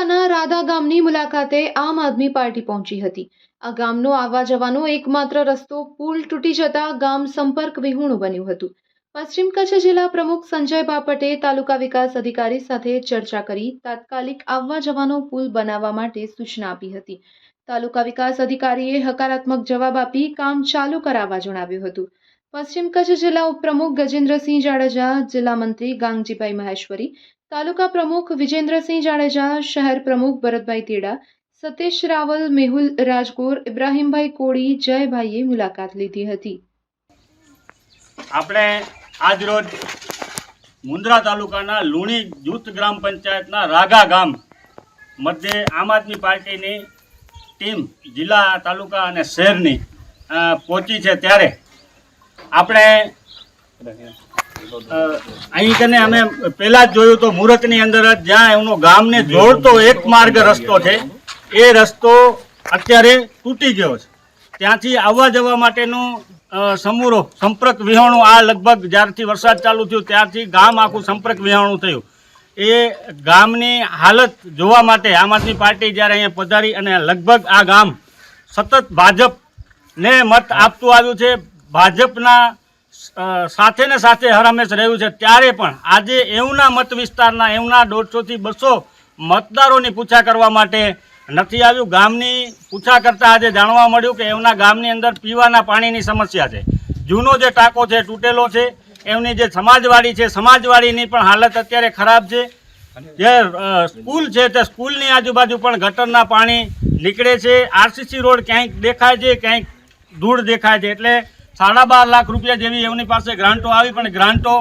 તાલુકાના રાધા ગામની મુલાકાતે આમ આદમી પાર્ટી પહોંચી હતી. આ ગામનો આવવા જવાનો એકમાત્ર રસ્તો પુલ તૂટી જતા ગામ સંપર્ક વિહોણું બન્યું હતું. પશ્ચિમ કચ્છ જિલ્લા પ્રમુખ સંજય બાપટે તાલુકા વિકાસ અધિકારી સાથે ચર્ચા કરી તાત્કાલિક આવવા જવાનો પુલ બનાવવા માટે સૂચના આપી હતી. તાલુકા વિકાસ અધિકારીએ હકારાત્મક જવાબ આપી કામ ચાલુ કરાવવા જણાવ્યું હતું. પશ્ચિમ કચ્છ જિલ્લા ઉપપ્રમુખ ગજેન્દ્રસિંહ જાડેજા, જિલ્લા મંત્રી ગાંગજીભાઈ મહેશ્વરી તાલુકા પ્રમુખ વિજેન્દ્રસિંહ જાડેજા, શહેર પ્રમુખ ભરતભાઈ તેડા, સતીશ રાવલ, મેહુલ રાજગોર, ઇબ્રાહીમભાઈ કોળી, જયભાઈએ મુલાકાત લીધી હતી. આપણે આજ રોજ મુન્દ્રા તાલુકાના લુણી જૂથ ગ્રામ પંચાયતના રાગા ગામ મધ્યે આમ આદમી પાર્ટીની ટીમ જિલ્લા, તાલુકા અને શહેરની પહોંચી છે ત્યારે. આપણે અહીં કને અમે પહેલા જ જોયું તો મુહૂર્તની અંદર જ જ્યાં એમનો ગામને જોડતો એક માર્ગ રસ્તો છે, એ રસ્તો અત્યારે તૂટી ગયો છે. ત્યાંથી આવવા જવા માટેનું સમૂરો, સંપર્ક વિહોણું, આ લગભગ જ્યારથી વરસાદ ચાલુ થયું ત્યારથી ગામ આખું સંપર્ક વિહોણું થયું. એ ગામની હાલત જોવા માટે આમ આદમી પાર્ટી જ્યારે અહીંયા પધારી અને લગભગ આ ગામ સતત ભાજપને મત આપતું આવ્યું છે, ભાજપના સાથે ને સાથે હરહંમેશ રહ્યું છે. ત્યારે પણ આજે એવના મત વિસ્તારના, એવના દોઢસોથી બસો મતદારોની પૂછા કરવા માટે નથી આવ્યું. ગામની પૂછા કરતાં આજે જાણવા મળ્યું કે એમના ગામની અંદર પીવાના પાણીની સમસ્યા છે. જૂનો જે ટાંકો છે, તૂટેલો છે એમની જે સમાજવાડી છે, સમાજવાડીની પણ હાલત અત્યારે ખરાબ છે. જે સ્કૂલ છે, તે સ્કૂલની આજુબાજુ પણ ગટરના પાણી નીકળે છે. આરસીસી રોડ ક્યાંક દેખાય છે, ક્યાંક ધૂળ દેખાય છે. એટલે સાડા બાર લાખ રૂપિયા જેવી એમની પાસે ગ્રાન્ટો આવી, પણ ગ્રાન્ટો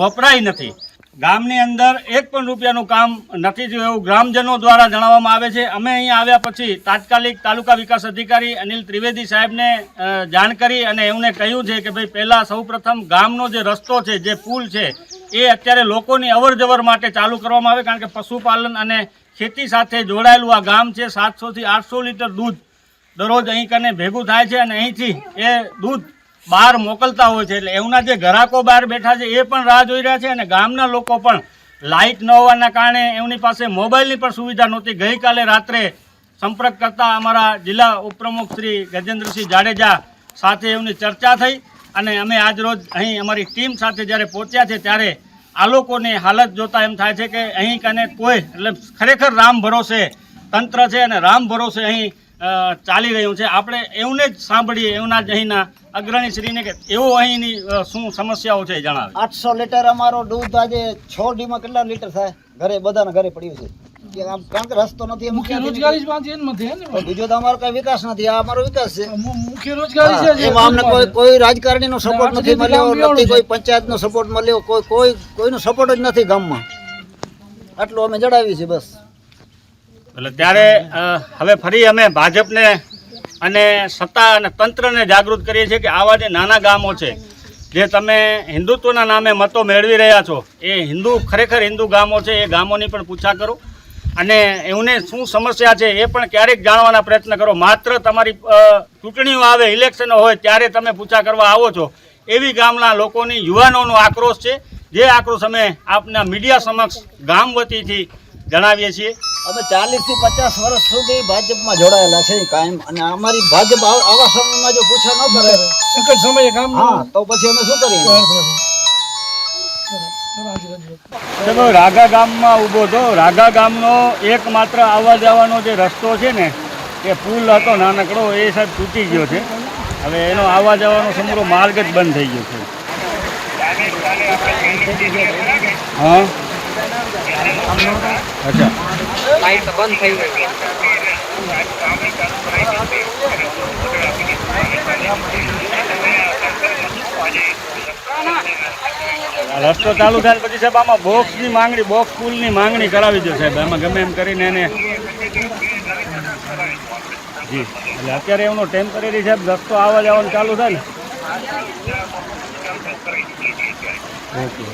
વપરાય નથી. ગામની અંદર એક પણ રૂપિયાનું કામ નથી થયું એવું ગ્રામજનો દ્વારા જણાવવામાં આવે છે. અમે અહીં આવ્યા પછી તાત્કાલિક તાલુકા વિકાસ અધિકારી અનિલ ત્રિવેદી સાહેબને જાણ કરી અને એમને કહ્યું છે કે ભાઈ, પહેલાં સૌપ્રથમ ગામનો જે રસ્તો છે, જે પુલ છે, એ અત્યારે લોકોની અવરજવર માટે ચાલુ કરવામાં આવે, કારણ કે પશુપાલન અને ખેતી સાથે જોડાયેલું આ ગામ છે. સાતસોથી આઠસો લીટર દૂધ દરરોજ અહીં કને ભેગું થાય છે અને અહીંથી એ દૂધ બહાર મોકલતા હોય છે એટલે એમના જે ઘરાકો બહાર બેઠા છે એ પણ રાહ જોઈ રહ્યા છે અને ગામના લોકો પણ લાઇટ ન હોવાના કારણે એમની પાસે મોબાઈલની પણ સુવિધા નહોતી. ગઈકાલે રાત્રે સંપર્ક કરતા અમારા જિલ્લા ઉપપ્રમુખ શ્રી ગજેન્દ્રસિંહ જાડેજા સાથે એમની ચર્ચા થઈ અને અમે આજરોજ અહીં અમારી ટીમ સાથે જ્યારે પહોંચ્યા છે ત્યારે આ લોકોની હાલત જોતા એમ થાય છે કે અહીં કને કોઈ, એટલે ખરેખર રામ ભરોસે તંત્ર છે અને રામ ભરોસે અહીં ચાલી રહ્યું છે. આપણે એમને જ સાંભળીએ એમના જ અહીંના અગ્રણી શ્રીને કે એવો અહીંની શું સમસ્યાઓ છે જણાવે. આઠસો લીટર અમારો દૂધ આજે છ ડીમાં કેટલા લીટર થાય? ઘરે બધાના ઘરે પડ્યું છે. કે કારણ કે રસ્તો નથી મુખ્ય રોજગારી? બીજો તો અમારો કઈ વિકાસ નથી આ અમારો વિકાસ છે. મુખ્ય રોજગારી છે એમાં અમને કોઈ કોઈ રાજકારણીનો સપોર્ટ નથી મળ્યો નથી કોઈ પંચાયતનો સપોર્ટ મળ્યો કોઈ કોઈ કોઈનો સપોર્ટ જ નથી ગામમાં. આટલું અમે જણાવીએ છે બસ. એટલે ત્યારે હવે ફરી અમે ભાજપને અને સત્તા અને તંત્રને જાગૃત કરીએ છીએ કે આવા જે નાના ગામો છે, જે તમે હિન્દુત્વના નામે મતો મેળવી રહ્યા છો, એ હિન્દુ, ખરેખર હિન્દુ ગામો છે, એ ગામોની પણ પૂછા કરો. અને એમને શું સમસ્યા છે એ પણ ક્યારેક જાણવાના પ્રયત્ન કરો. માત્ર તમારી ચૂંટણીઓ આવે, ઇલેક્શનો હોય, ત્યારે તમે પૂછા કરવા આવો છો. એવી ગામના લોકોની યુવાનોનો આક્રોશ છે. જે આક્રોશ અમે આપના મીડિયા સમક્ષ ગામ વતીથી જણાવીએ છીએ. અમે ચાલીસથી પચાસ વર્ષ સુધી ભાજપમાં જોડાયેલા છે કાયમ. અને અમારી ભાજપ આવા સમયમાં જો પૂછા ન કરે સંકટ સમયે કામ હા તો પછી અમે શું કરીએ? તમે રાગા ગામમાં ઊભો છો. રાગા ગામનો એકમાત્ર આવવા જવાનો જે રસ્તો છે ને એ પુલ હતો નાનકડો એ સાહેબ તૂટી ગયો છે. હવે એનો આવવા જવાનો સમગ્ર માર્ગ જ બંધ થઈ ગયો છે. હા? અચ્છા. રસ્તો ચાલુ થાય ને પછી સાહેબ આમાં બોક્સની માંગણી બોક્સ પુલની માંગણી કરાવી દો સાહેબ. એમાં ગમે એમ કરીને એને જી. એટલે અત્યારે એમનો ટેમ્પરરી સાહેબ રસ્તો આવવા જવાનું ચાલુ થાય ને. ઓકે.